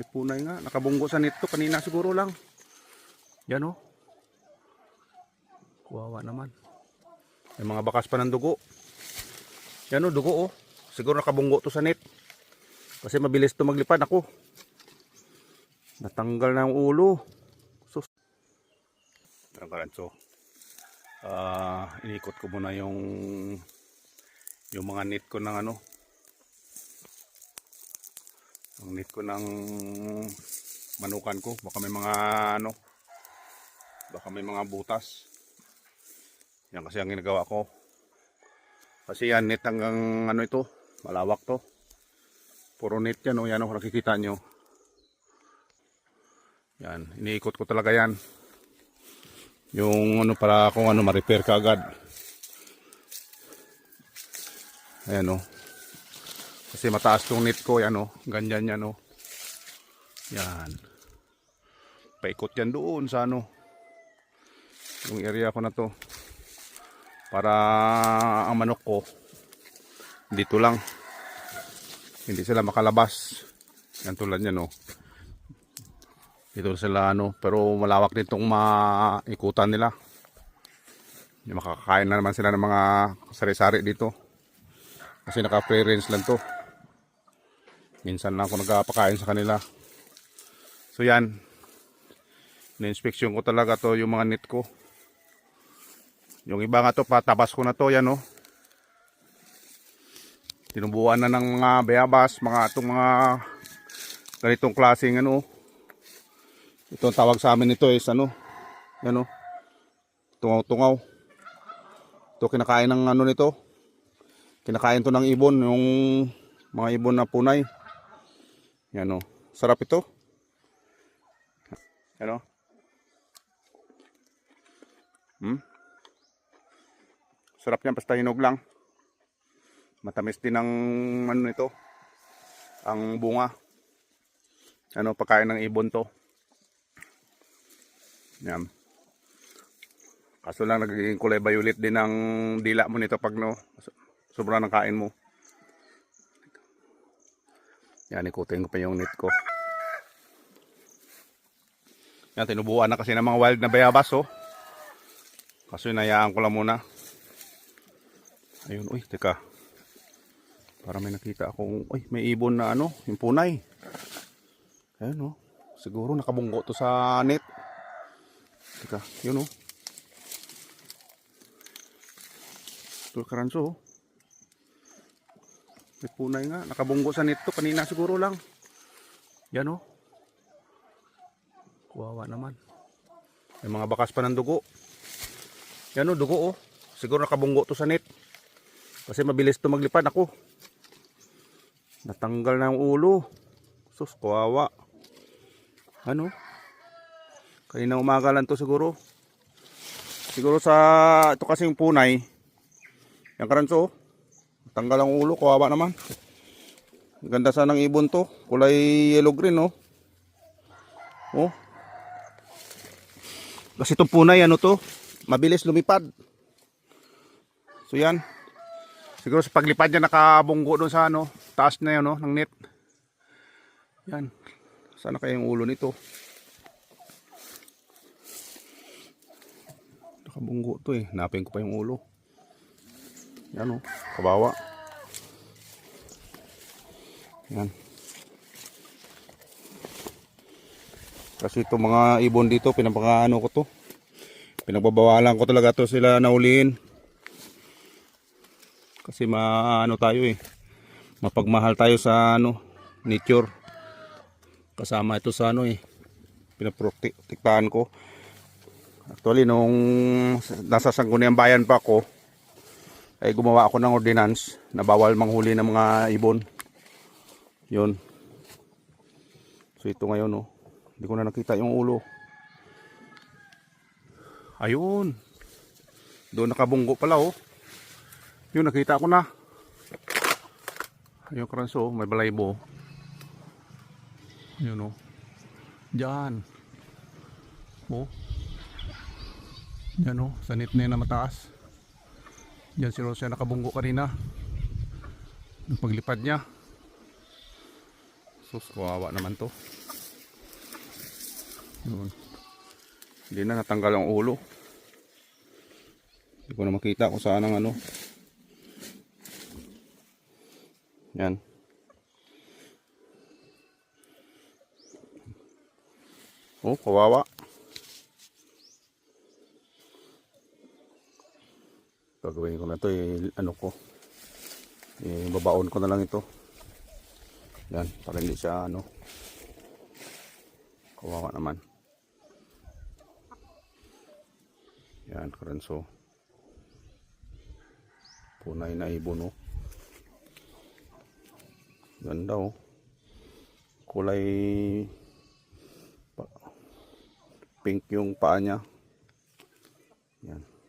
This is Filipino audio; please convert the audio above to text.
May punay nga. Nakabunggo sa net to. Kanina siguro lang. Yan oh. Kuwawa naman. May mga bakas pa ng dugo. Yan oh, dugo oh. Siguro nakabunggo to sa net. Kasi mabilis to maglipad ako. Natanggal na ang ulo. Sus. Tanggalan so. Ah, inikot ko muna yung yung mga net ko ng ano. Ang net ko ng manukan ko. Baka may mga ano. Baka may mga butas. Yan kasi ang ginagawa ko. Kasi yan net hanggang ano ito. Malawak to. Puro net yan o. Yan o nakikita nyo. Yan. Iniikot ko talaga yan. Yung ano para kung ano ma-repair ka agad. Ayan o. Kasi mataas tong net ko. Yan o. Ganyan yan o. Yan. Paikot yan doon sa ano. Yung area ko na to. Para ang manok ko dito lang. Hindi sila makalabas. Yan tulad yan o. Dito sila ano, pero malawak din itong maikutan nila. Yung makakakain na naman sila ng mga sari-sari dito. Kasi naka-free range lang to. Minsan lang ako nagpapakain sa kanila. So yan. Na-inspection ko talaga to yung mga net ko. Yung iba nga to, patabas ko na to, yan oh. Tinubuan na ng mga bayabas, mga itong mga ganitong klaseng ano. Ito ang tawag sa amin nito is ano, yan oh. Tungaw-tungaw. Ito kinakain ng ano nito. Kinakain to ng ibon, yung mga ibon na punay. Yan oh. Sarap ito. Yan oh. Hmm? Sarap yan basta hinog lang. Matamis din ang ano nito. Ang bunga. Ano pagkain ng ibon to. Yan. Kaso lang nagiging kulay violet din ang dila mo nito pag no sobrang ng kain mo. Yan ikutin ko pa yung net ko. Yan tinubuan na kasi ng mga wild na bayabas oh. Kaso inayaan ko lang muna. Ayun, uy, teka. Para may nakita akong, uy, may ibon na ano, yung punay. Ayun, oh. Siguro nakabunggo to sa net. Teka, yun, oh. Ito, karanso, oh. May punay nga. Nakabunggo sa net to. Kanina siguro lang. Yan, oh. Kuwawa naman. May mga bakas pa ng dugo. Yan, oh, dugo, oh. Siguro nakabunggo to sa net. Kasi mabilis to maglipad ako. Natanggal na yung ulo. Sus, kawawa. Ano? Kanina umaga lang to siguro. Siguro sa ito kasi yung punay. Yung karanso. oh. Tanggal ang ulo, kawawa naman. Ganda sana ng ibon to. Kulay yellow green, oh. Oh. Kasi itong punay, ano to? Mabilis lumipad. So yan. Siguro sa paglipad niya nakabunggo doon sa ano, taas na yun no, ng net. Yan. Sana kaya yung ulo nito. Nakabunggo to eh. Napin ko pa yung ulo. Yan oh, kabawa. Yan. Kasi itong mga ibon dito, pinapakaano ko to. Pinagbabawalan ko talaga to sila nauliin. Kasi maano tayo eh. Mapagmahal tayo sa ano, nature. Kasama ito sa ano eh. Pinaprotektahan ko. Actually nung nasa Sangguniang Bayan pa ako, ay gumawa ako ng ordinance na bawal manghuli ng mga ibon. Yun. So ito ngayon oh. Hindi ko na nakita yung ulo. Ayun. Doon nakabunggo pala oh. Yun, nakita ko na. Yung karanso, may balaybo. Yun o. Diyan. O. Yan o, sa net na yun na mataas. Diyan si Rosia nakabunggo kanina. Yung paglipad niya. Sus, kawawa naman to. Yun. Hindi na natanggal ang ulo. Hindi ko na makita kung saan ang ano. Yan. Oh, kawawa. Gagawin ko na to eh, ano ko. Eh, babaon ko na lang ito. Yan, para hindi siya ano. Kawawa naman. Yan, karanso. Punay na ibon oh. Ganda oh. Kulay pink yung paa niya. Yan.